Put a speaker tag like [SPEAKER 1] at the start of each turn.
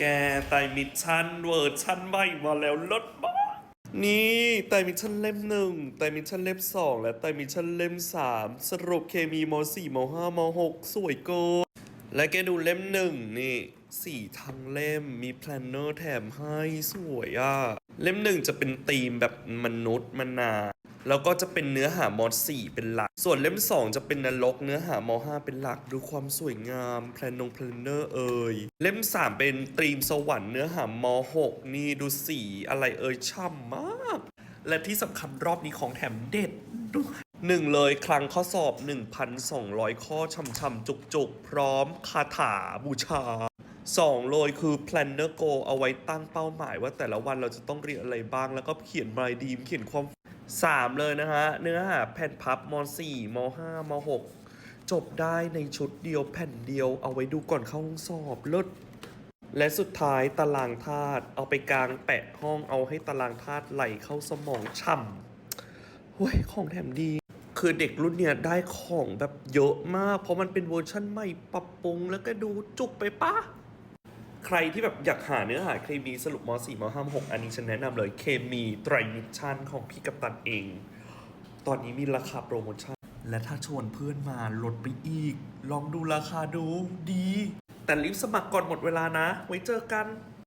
[SPEAKER 1] แกไตรมิชชั่นเวอร์ชั่นใหม่มาแล้วลดมากนี่ไตรมิชชั่นเล่มหนึ่งไตรมิชชั่นเล่มสองและไตรมิชชั่นเล่มสามสรุปเคมีมสี่มห้ามหกสวยเกินและแกดูเล่มหนึ่งนี่สี่ทั้งเล่มมีแพลนเนอร์แถมให้สวยอะ เล่มหนึ่งจะเป็นธีมแบบมนุษย์มนา แล้วก็จะเป็นเนื้อหามสี่เป็นหลัก ส่วนเล่มสองจะเป็นนรกเนื้อหามห้าเป็นหลัก ดูความสวยงามแพลนนงแพลนเนอร์เอ่ยเล่มสามเป็นตรีมสวรรค์เนื้อหามหกนี่ดูสีอะไรเอ่ยช่ำมาก และที่สำคัญรอบนี้ของแถมเด็ดด้วยหนึ่งเลยคลังข้อสอบ 1,200 ข้อช่ำๆจุกๆ พร้อมคาถาบูชาสองเลยคือ planner go เอาไว้ตั้งเป้าหมายว่าแต่ละวันเราจะต้องเรียนอะไรบ้างแล้วก็เขียน my dream เขียนความ สามเลยนะฮะ เนื้อหาแผ่นพับม 4 ม 5 ม 6 จบได้ในชุดเดียวแผ่นเดียวเอาไว้ดูก่อนเข้าห้องสอบเลิศและสุดท้ายตารางธาตุเอาไปกลางแปะห้องเอาให้ตารางธาตุไหลเข้าสมองช่ำเฮ้ยของแถมดี คือเด็กรุ่นเนี้ยได้ของแบบเยอะมาก เพราะมันเป็นเวอร์ชั่นใหม่ปรับปรุงแล้วก็ดูจุกไปปะ ใครที่แบบอยากหาเนื้อหาเคมีสรุปม .4 ม .5 ม .6 อันนี้ฉันแนะนำเลยเคมีไตรมิชชั่นของพี่กัปตันเอง ตอนนี้มีราคาโปรโมชั่น และถ้าชวนเพื่อนมาลดไปอีก ลองดูราคาดูดี แต่รีบสมัครก่อนหมดเวลานะ ไว้เจอกัน